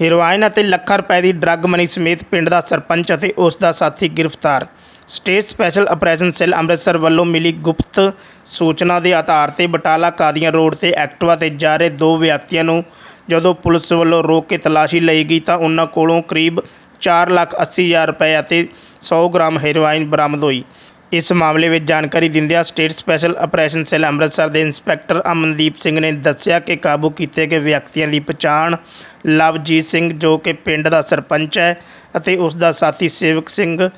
Heroin ਅਤੇ ਲੱਖਾਂ ਰੁਪਏ ਦੀ ਡਰੱਗ ਮਨੀ ਸਮੇਤ ਪਿੰਡ ਦਾ ਸਰਪੰਚ ਅਤੇ ਉਸ ਦਾ ਸਾਥੀ ਗ੍ਰਿਫਤਾਰ। State special operation cell Amritsar ਵੱਲੋਂ ਮਿਲੀ ਗੁਪਤ ਸੂਚਨਾ ਦੇ ਆਧਾਰ ਤੇ ਬਟਾਲਾ ਕਾਦੀਆਂ ਰੋਡ ਤੇ ਐਕਟਿਵਾ ਤੇ ਜਾ ਰਹੇ ਦੋ ਵਿਅਕਤੀਆਂ ਨੂੰ ਜਦੋਂ ਪੁਲਿਸ ਵੱਲੋਂ ਰੋਕ ਕੇ ਤਲਾਸ਼ੀ ਲਈ ਗਈ ਤਾਂ ਉਹਨਾਂ ਕੋਲੋਂ ਕਰੀਬ 4 ਲੱਖ 80 ਹਜ਼ਾਰ ਰੁਪਏ ਅਤੇ 100 ਗ੍ਰਾਮ ਹੈਰੋਇਨ ਬਰਾਮਦ ਹੋਈ। ਇਸ ਮਾਮਲੇ ਵਿੱਚ ਜਾਣਕਾਰੀ ਦਿੰਦਿਆਂ state special operation cell Amritsar ਦੇ ਇੰਸਪੈਕਟਰ ਅਮਨਦੀਪ ਸਿੰਘ ਨੇ ਦੱਸਿਆ ਕਿ ਕਾਬੂ ਕੀਤੇ ਗਏ ਵਿਅਕਤੀਆਂ ਦੀ ਪਛਾਣ ਲਵਜੀਤ ਸਿੰਘ, ਜੋ ਕਿ ਪਿੰਡ ਦਾ ਸਰਪੰਚ ਹੈ, ਅਤੇ ਉਸ ਦਾ ਸਾਥੀ ਸੇਵਕ ਸਿੰਘ,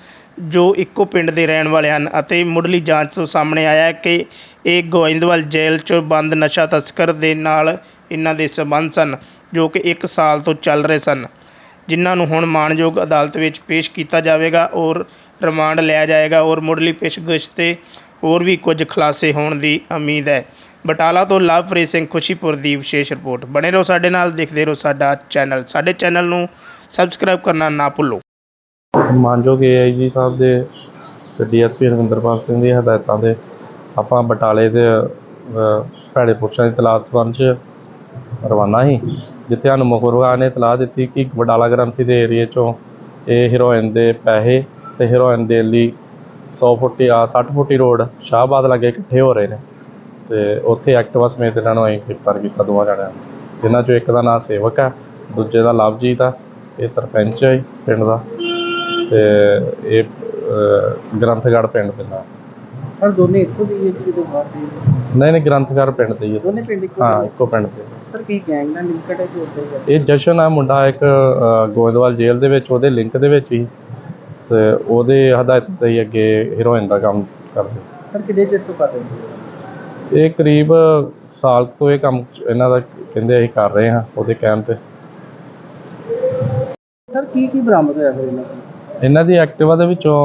ਜੋ ਇੱਕੋ ਪਿੰਡ ਦੇ ਰਹਿਣ ਵਾਲੇ ਹਨ। ਅਤੇ ਮੁੱਢਲੀ ਜਾਂਚ ਤੋਂ ਸਾਹਮਣੇ ਆਇਆ ਹੈ ਕਿ ਇਹ ਗੋਇੰਦਵਾਲ ਜੇਲ੍ਹ 'ਚ ਬੰਦ ਨਸ਼ਾ ਤਸਕਰ ਦੇ ਨਾਲ ਇਹਨਾਂ ਦੇ ਸਬੰਧ ਸਨ, ਜੋ ਕਿ 1 ਸਾਲ ਤੋਂ ਚੱਲ ਰਹੇ ਸਨ। ਜਿਨ੍ਹਾਂ ਨੂੰ ਹੁਣ ਮਾਣਯੋਗ ਅਦਾਲਤ ਵਿੱਚ ਪੇਸ਼ ਕੀਤਾ ਜਾਵੇਗਾ ਔਰ ਰਿਮਾਂਡ ਲਿਆ ਜਾਏਗਾ ਔਰ ਮੁੱਢਲੀ ਪੇਸ਼ਗਿੱਛ ਤੇ ਹੋਰ ਵੀ ਕੁਝ ਖੁਲਾਸੇ ਹੋਣ ਦੀ ਉਮੀਦ ਹੈ। ਬਟਾਲਾ ਤੋਂ ਲਵਪ੍ਰੀਤ ਸਿੰਘ ਖੁਸ਼ੀਪੁਰ ਦੀ ਵਿਸ਼ੇਸ਼ ਰਿਪੋਰਟ। ਬਣੇ ਰਹੋ ਸਾਡੇ ਨਾਲ, ਦੇਖਦੇ ਰਹੋ ਸਾਡਾ ਚੈਨਲ। ਸਾਡੇ ਚੈਨਲ ਨੂੰ ਸਬਸਕ੍ਰਾਈਬ ਕਰਨਾ ਨਾ ਭੁੱਲੋ। ਮਾਨਯੋਗ ਏਆਈਜੀ ਸਾਹਿਬ ਦੇ ਤੇ ਡੀਐਸਪੀ ਰਵਿੰਦਰਪਾਲ ਸਿੰਘ ਦੀ ਹਦਾਇਤਾਂ ਦੇ ਆਪਾਂ ਬਟਾਲੇ ਦੇ ਭੈੜੇ ਪੁਰਸ਼ਾਂ ਦੀ ਤਲਾਸ਼ ਸੰਬੰਧ ਰਵਾਨਾ ਸੀ ਜਿੱਥੇ ਸਾਨੂੰ ਮੁਖਬਰਾਂ ਨੇ ਇਤਲਾਹ ਦਿੱਤੀ ਕਿ ਬਟਾਲਾ ਗ੍ਰੰਥੀ ਦੇ ਏਰੀਏ 'ਚੋਂ ਇਹ ਹੀਰੋਇਨ ਦੇ ਪੈਸੇ ਤੇ ਹੀਰੋਇਨ ਦੇ ਲਈ 100 ਫੁੱਟੀ ਆ 60 ਫੁੱਟੀ ਰੋਡ ਸ਼ਾਹਬਾਦ ਲਾਗੇ ਇਕੱਠੇ ਹੋ ਰਹੇ ਨੇ ਤੇ ਉੱਥੇ ਐਕਟਿਵਾ ਸਮੇਤ ਇਹਨਾਂ ਨੂੰ ਅਸੀਂ ਗ੍ਰਿਫਤਾਰ ਕੀਤਾ ਦੋਵਾਂ ਜਣਿਆਂ ਨੂੰ ਜਿਨ੍ਹਾਂ 'ਚੋਂ ਇੱਕ ਦਾ ਨਾਮ ਸੇਵਕ ਹੈ ਦੂਜੇ ਦਾ ਲਵਜੀਤ ਆ ਇਹ ਸਰਪੰਚ ਹੈ ਪਿੰਡ ਦਾ ਤੇ ਇਹ ਅਹ, ਗ੍ਰੰਥਗੜ੍ਹ ਪਿੰਡ ਦੇ ਨਾਲ। ਸਰ ਦੋਨੇ ਇੱਕੋ ਦੀ ਹੈ ਕਿ ਜਦੋਂ ਬਾਹਰ ਦੀ ਨਹੀਂ ਨਹੀਂ ਗ੍ਰੰਥਗੜ੍ਹ ਪਿੰਡ ਦੇ ਹੀ। ਦੋਨੇ ਪਿੰਡ ਇੱਕੋ ਹਾਂ ਦੇ? ਇੱਕੋ ਪਿੰਡ ਦੇ ਸਰ ਕੀ ਗੈਂਗ ਨਾਲ ਲਿੰਕਡ ਹੈ ਕਿ ਉੱਦਾਂ ਹੀ ਹੈ ਇਹ ਜਸ਼ਨ ਆ ਮੁੰਡਾ ਇੱਕ ਅਹ, ਗੋਇੰਦਵਾਲ ਜੇਲ੍ਹ ਦੇ ਵਿੱਚ ਉਹਦੇ ਲਿੰਕ ਦੇ ਵਿੱਚ ਹੀ। ਤੇ ਉਹਦੇ ਹਦਾਇਤ ਤੇ ਹੀ ਅੱਗੇ ਹੀਰੋਇਨ ਦਾ ਕੰਮ ਕਰਦੇ। ਸਰ ਕਿੰਨੇ ਚਿਰ ਤੋਂ ਕਰ ਰਹੇ ਹੋ ਇਹ ਕਰੀਬ ਸਾਲ ਕੁ ਤੋਂ ਇਹ ਕੰਮ ਇਹਨਾਂ ਦਾ ਕਹਿੰਦੇ ਅਸੀਂ ਕਰ ਰਹੇ ਹਾਂ ਉਹਦੇ ਕਹਿਣ ਤੇ। ਸਰ ਕੀ ਕੀ ਬਰਾਮਦ ਹੋਇਆ ਫਿਰ ਇਹਨਾਂ ਤੋਂ ਇਹਨਾਂ ਦੀ ਐਕਟਿਵਾ ਦੇ ਵਿੱਚੋਂ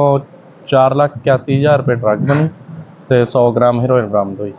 4 ਲੱਖ 81 ਹਜ਼ਾਰ ਰੁਪਏ ਡਰੱਗ ਬਣੀ। ਤੇ 100 ਗ੍ਰਾਮ ਹੀਰੋਇਨ ਬਰਾਮਦ ਹੋਈ।